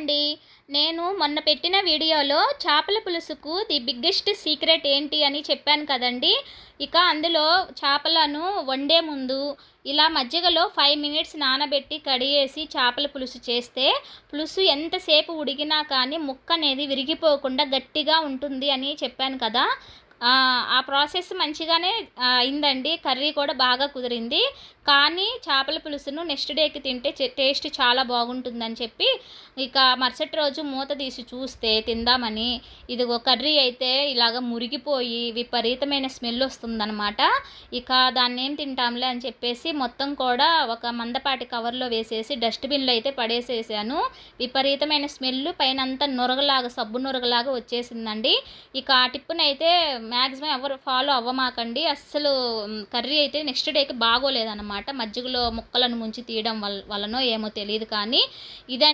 అండి నేను మొన్న పెట్టిన వీడియోలో చేపల పులుసుకు ది బిగ్గెస్ట్ సీక్రెట్ ఏంటి అని చెప్పాను కదండి. ఇక అందులో చేపలను వండే ముందు ఇలా మజ్జిగలో ఫైవ్ మినిట్స్ నానబెట్టి కడిగేసి చేపల పులుసు చేస్తే పులుసు ఎంతసేపు ఉడికినా కానీ ముక్క అనేది విరిగిపోకుండా గట్టిగా ఉంటుంది అని చెప్పాను కదా. ఆ, ప్రాసెస్ మంచిగానే అయిందండి. కర్రీ కూడా బాగా కుదిరింది. కానీ చేపల పులుసును నెక్స్ట్ డేకి తింటే టేస్ట్ చాలా బాగుంటుందని చెప్పి ఇక మరుసటి రోజు మూత తీసి చూస్తే తిందామని ఇదిగో కర్రీ అయితే ఇలాగ మురిగిపోయి విపరీతమైన స్మెల్ వస్తుందన్నమాట. ఇక దాన్ని ఏం తింటాంలే అని చెప్పేసి మొత్తం కూడా ఒక మందపాటి కవర్లో వేసేసి డస్ట్బిన్లో అయితే పడేసేసాను. విపరీతమైన స్మెల్ పైన అంతా నొరగలాగా సబ్బు నొరగలాగా వచ్చేసిందండి. ఇక ఆ టిప్పునైతే మ్యాక్సిమం ఎవరు ఫాలో అవ్వమాకండి. అస్సలు కర్రీ అయితే నెక్స్ట్ డేకి బాగోలేదన్నమాట. మజ్జిగలో ముక్కలను ముంచి తీయడం వల్ల వలనో ఏమో తెలియదు కానీ ఇదే